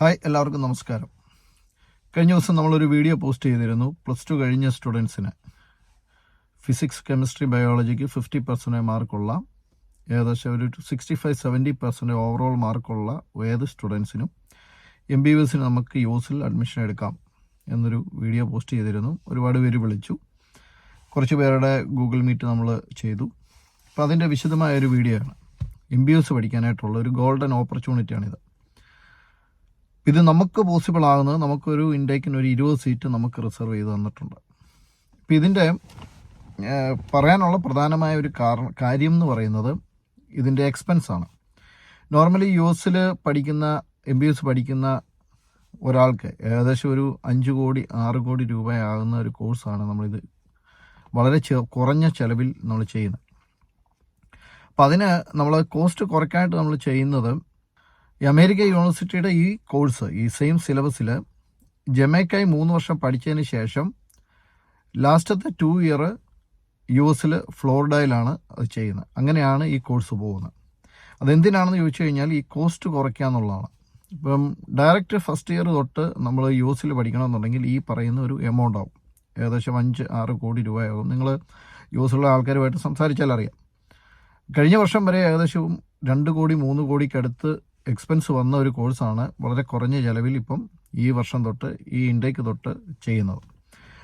Hi എല്ലാവർക്കും നമസ്കാരം. കഴിഞ്ഞ ദിവസം നമ്മളൊരു വീഡിയോ പോസ്റ്റ് ചെയ്തിരുന്നു പ്ലസ് ടു കഴിഞ്ഞ സ്റ്റുഡൻസിന്. ഫിസിക്സ് കെമിസ്ട്രി ബയോളജിക്ക് ഫിഫ്റ്റി പെർസെന്റേജ് മാർക്കുള്ള ഏകദേശം ഒരു sixty five seventy percentage overall മാർക്കുള്ള ഏത് സ്റ്റുഡൻസിനും എം ബി ബി എസിന് നമുക്ക് യൂസിൽ അഡ്മിഷൻ എടുക്കാം എന്നൊരു വീഡിയോ പോസ്റ്റ് ചെയ്തിരുന്നു. ഒരുപാട് പേര് വിളിച്ചു. കുറച്ച് പേരുടെ ഗൂഗിൾ മീറ്റ് നമ്മൾ ചെയ്തു. അപ്പോൾ അതിന്റെ വിശദമായ ഒരു വീഡിയോ ആണ്. എം ബി എസ് പഠിക്കാനായിട്ടുള്ള ഒരു ഗോൾഡൻ ഓപ്പർച്യൂണിറ്റിയാണിത്. ഇത് നമുക്ക് പോസിബിൾ ആകുന്നത് നമുക്കൊരു ഇൻടേക്കിന് ഒരു ഇരുപത് സീറ്റ് നമുക്ക് റിസർവ് ചെയ്ത് തന്നിട്ടുണ്ട്. അപ്പം ഇതിന്റെ പറയാനുള്ള പ്രധാനമായ ഒരു കാരണം കാര്യം എന്ന് പറയുന്നത് ഇതിന്റെ എക്സ്പെൻസാണ് നോർമലി യു എസിൽ പഠിക്കുന്ന എം ബി എസ് പഠിക്കുന്ന ഒരാൾക്ക് ഏകദേശം ഒരു അഞ്ച് കോടി ആറ് കോടി രൂപയാകുന്ന ഒരു കോഴ്സാണ് നമ്മളിത് വളരെ കുറഞ്ഞ ചിലവിൽ നമ്മൾ ചെയ്യുന്നത്. അപ്പം അതിന് നമ്മൾ കോസ്റ്റ് കുറയ്ക്കാനായിട്ട് നമ്മൾ ചെയ്യുന്നത് ഈ അമേരിക്ക യൂണിവേഴ്സിറ്റിയുടെ ഈ കോഴ്സ് ഈ സെയിം സിലബസിൽ ജമൈക്കായി മൂന്ന് വർഷം പഠിച്ചതിന് ശേഷം ലാസ്റ്റത്തെ ടു ഇയർ യു എസിൽ ഫ്ലോറിഡയിലാണ് അത് ചെയ്യുന്നത്. അങ്ങനെയാണ് ഈ കോഴ്സ് പോകുന്നത്. അതെന്തിനാണെന്ന് ചോദിച്ചു കഴിഞ്ഞാൽ ഈ കോസ്റ്റ് കുറയ്ക്കുക എന്നുള്ളതാണ്. ഇപ്പം ഡയറക്റ്റ് ഫസ്റ്റ് ഇയർ തൊട്ട് നമ്മൾ യു എസിൽ പഠിക്കണമെന്നുണ്ടെങ്കിൽ ഈ പറയുന്ന ഒരു എമൗണ്ട് ആവും. ഏകദേശം അഞ്ച് ആറ് കോടി രൂപയാകും. നിങ്ങൾ യു എസിലുള്ള ആൾക്കാരുമായിട്ട് സംസാരിച്ചാൽ അറിയാം കഴിഞ്ഞ വർഷം വരെ ഏകദേശം രണ്ട് കോടി മൂന്ന് കോടിക്കടുത്ത് എക്സ്പെൻസ് വന്ന ഒരു കോഴ്സാണ് വളരെ കുറഞ്ഞ ചിലവിൽ ഇപ്പം ഈ വർഷം തൊട്ട് ഈ ഇൻഡേക്ക് തൊട്ട് ചെയ്യുന്നത്.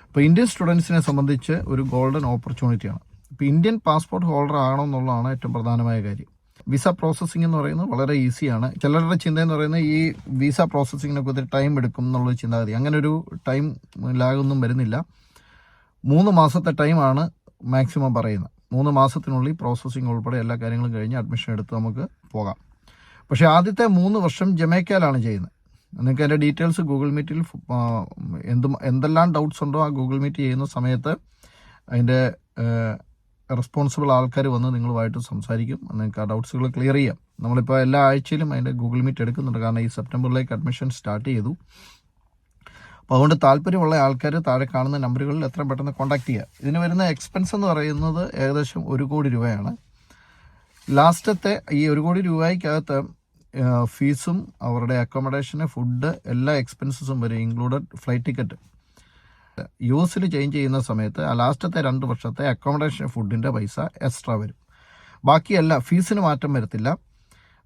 അപ്പോൾ ഇന്ത്യൻ സ്റ്റുഡൻസിനെ സംബന്ധിച്ച് ഒരു ഗോൾഡൻ ഓപ്പർച്യൂണിറ്റിയാണ് ഇപ്പോൾ ഇന്ത്യൻ പാസ്പോർട്ട് ഹോൾഡർ ആണെന്നുള്ളതാണ് ഏറ്റവും പ്രധാനമായ കാര്യം. വിസ പ്രോസസ്സിംഗ് എന്ന് പറയുന്നത് വളരെ ഈസിയാണ് ചിലരുടെ ചിന്ത എന്ന് പറയുന്നത് ഈ വിസ പ്രോസസ്സിങ്ങിനൊക്കെ ഒത്തിരി ടൈം എടുക്കും എന്നുള്ളൊരു ചിന്താഗതി. അങ്ങനെ ഒരു ടൈം ലാഗൊന്നും വരുന്നില്ല. മൂന്ന് മാസത്തെ ടൈമാണ് മാക്സിമം പറയുന്നത്. മൂന്ന് മാസത്തിനുള്ളിൽ പ്രോസസ്സിംഗ് ഉൾപ്പെടെ എല്ലാ കാര്യങ്ങളും കഴിഞ്ഞ് അഡ്മിഷൻ എടുത്ത് നമുക്ക് പോകാം. പക്ഷേ ആദ്യത്തെ മൂന്ന് വർഷം ജമൈക്കയിലാണ് ചെയ്യുന്നത്. നിങ്ങൾക്ക് അതിന്റെ ഡീറ്റെയിൽസ് ഗൂഗിൾ മീറ്റിൽ എന്തും എന്തെല്ലാം ഡൗട്ട്സ് ഉണ്ടോ ആ ഗൂഗിൾ മീറ്റ് ചെയ്യുന്ന സമയത്ത് അതിന്റെ റെസ്പോൺസിബിൾ ആൾക്കാർ വന്ന് നിങ്ങളുമായിട്ട് സംസാരിക്കും. നിങ്ങൾക്ക് ആ ഡൗട്ട്സുകൾ ക്ലിയർ ചെയ്യാം. നമ്മളിപ്പോൾ എല്ലാ ആഴ്ചയിലും അതിന്റെ ഗൂഗിൾ മീറ്റ് എടുക്കുന്നുണ്ട്. കാരണം ഈ സെപ്റ്റംബറിലേക്ക് അഡ്മിഷൻ സ്റ്റാർട്ട് ചെയ്തു. അപ്പോൾ അതുകൊണ്ട് താല്പര്യമുള്ള ആൾക്കാർ താഴെ കാണുന്ന നമ്പറുകളിൽ എത്രയും പെട്ടെന്ന് കോൺടാക്ട് ചെയ്യുക. ഇതിന് വരുന്ന എക്സ്പെൻസ് എന്ന് പറയുന്നത് ഏകദേശം ഒരു കോടി രൂപയാണ്. ലാസ്റ്റത്തെ ഈ ഒരു കോടി രൂപയ്ക്കകത്ത് ഫീസും അവരുടെ അക്കോമഡേഷന് ഫുഡ് എല്ലാ എക്സ്പെൻസസും വരും ഇൻക്ലൂഡഡ് ഫ്ലൈറ്റ് ടിക്കറ്റ് യു എസിൽ ചേഞ്ച് ചെയ്യുന്ന സമയത്ത് ആ ലാസ്റ്റത്തെ രണ്ട് വർഷത്തെ അക്കോമഡേഷൻ ഫുഡിന്റെ പൈസ എക്സ്ട്രാ വരും. ബാക്കിയല്ല ഫീസിന് മാറ്റം വരത്തില്ല.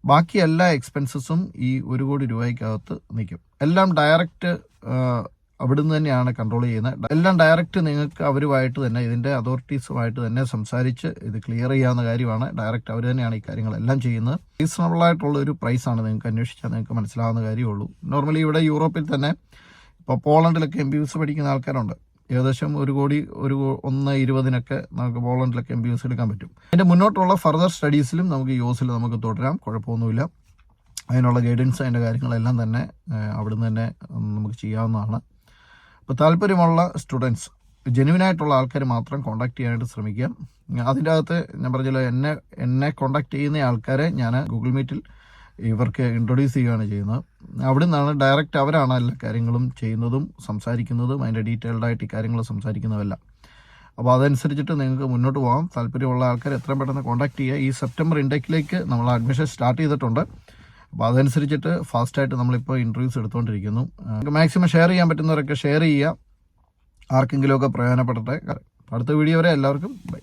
ബാക്കി എല്ലാ എക്സ്പെൻസസും ഈ ഒരു കോടി രൂപയ്ക്കകത്ത് നിൽക്കും. എല്ലാം ഡയറക്റ്റ് അവിടുന്ന് തന്നെയാണ് കൺട്രോൾ ചെയ്യുന്നത്. എല്ലാം ഡയറക്റ്റ് നിങ്ങൾക്ക് അവരുമായിട്ട് തന്നെ ഇതിന്റെ അതോറിറ്റീസുമായിട്ട് തന്നെ സംസാരിച്ച് ഇത് ക്ലിയർ ചെയ്യാവുന്ന കാര്യമാണ്. ഡയറക്റ്റ് അവർ തന്നെയാണ് ഈ കാര്യങ്ങളെല്ലാം ചെയ്യുന്നത്. റീസണബിൾ ആയിട്ടുള്ള ഒരു പ്രൈസാണ് നിങ്ങൾക്ക് അന്വേഷിച്ചാൽ നിങ്ങൾക്ക് മനസ്സിലാവുന്ന കാര്യമുള്ളൂ. നോർമലി ഇവിടെ യൂറോപ്പിൽ തന്നെ ഇപ്പോൾ പോളണ്ടിലൊക്കെ എം ബി എസ് പഠിക്കുന്ന ആൾക്കാരുണ്ട്. ഏകദേശം ഒരു കോടി ഒരു ഒന്ന് ഇരുപതിനൊക്കെ നമുക്ക് പോളണ്ടിലൊക്കെ എം ബി എസ് എടുക്കാൻ പറ്റും. അതിന്റെ മുന്നോട്ടുള്ള ഫർദർ സ്റ്റഡീസിലും നമുക്ക് യൂസിൽ നമുക്ക് തുടരാം. കുഴപ്പമൊന്നുമില്ല. അതിനുള്ള ഗൈഡൻസ് അതിന്റെ കാര്യങ്ങളെല്ലാം തന്നെ അവിടുന്ന് തന്നെ നമുക്ക് ചെയ്യാവുന്നതാണ്. അപ്പോൾ താല്പര്യമുള്ള സ്റ്റുഡൻസ് ജെനുവിനായിട്ടുള്ള ആൾക്കാർ മാത്രം കോൺടാക്ട് ചെയ്യാനായിട്ട് ശ്രമിക്കുക. അതിന്റെ അകത്ത് ഞാൻ പറഞ്ഞല്ലോ എന്നെ എന്നെ കോൺടാക്ട് ചെയ്യുന്ന ആൾക്കാരെ ഞാൻ ഗൂഗിൾ മീറ്റിൽ ഇവർക്ക് ഇൻട്രൊഡ്യൂസ് ചെയ്യുകയാണ് ചെയ്യുന്നത്. അവിടെ നിന്നാണ് ഡയറക്റ്റ് അവരാണ് എല്ലാ കാര്യങ്ങളും ചെയ്യുന്നതും സംസാരിക്കുന്നതും അതിന്റെ ഡീറ്റെയിൽഡായിട്ട് ഈ കാര്യങ്ങൾ സംസാരിക്കുന്നതെല്ലാം. അപ്പോൾ അതനുസരിച്ചിട്ട് നിങ്ങൾക്ക് മുന്നോട്ട് പോകാം. താല്പര്യമുള്ള ആൾക്കാർ എത്രയും പെട്ടെന്ന് കോൺടാക്ട് ചെയ്യുക. ഈ സെപ്റ്റംബർ ഇൻടേക്കിലേക്ക് നമ്മൾ അഡ്മിഷൻ സ്റ്റാർട്ട് ചെയ്തിട്ടുണ്ട്. അപ്പോൾ അതനുസരിച്ചിട്ട് ഫാസ്റ്റായിട്ട് നമ്മളിപ്പോൾ ഇന്റർവ്യൂസ് എടുത്തുകൊണ്ടിരിക്കുന്നു മാക്സിമം ഷെയർ ചെയ്യാൻ പറ്റുന്നവരൊക്കെ ഷെയർ ചെയ്യുക. ആർക്കെങ്കിലുമൊക്കെ പ്രയോജനപ്പെടട്ടെ. അടുത്ത വീഡിയോ വരെ എല്ലാവർക്കും ബൈ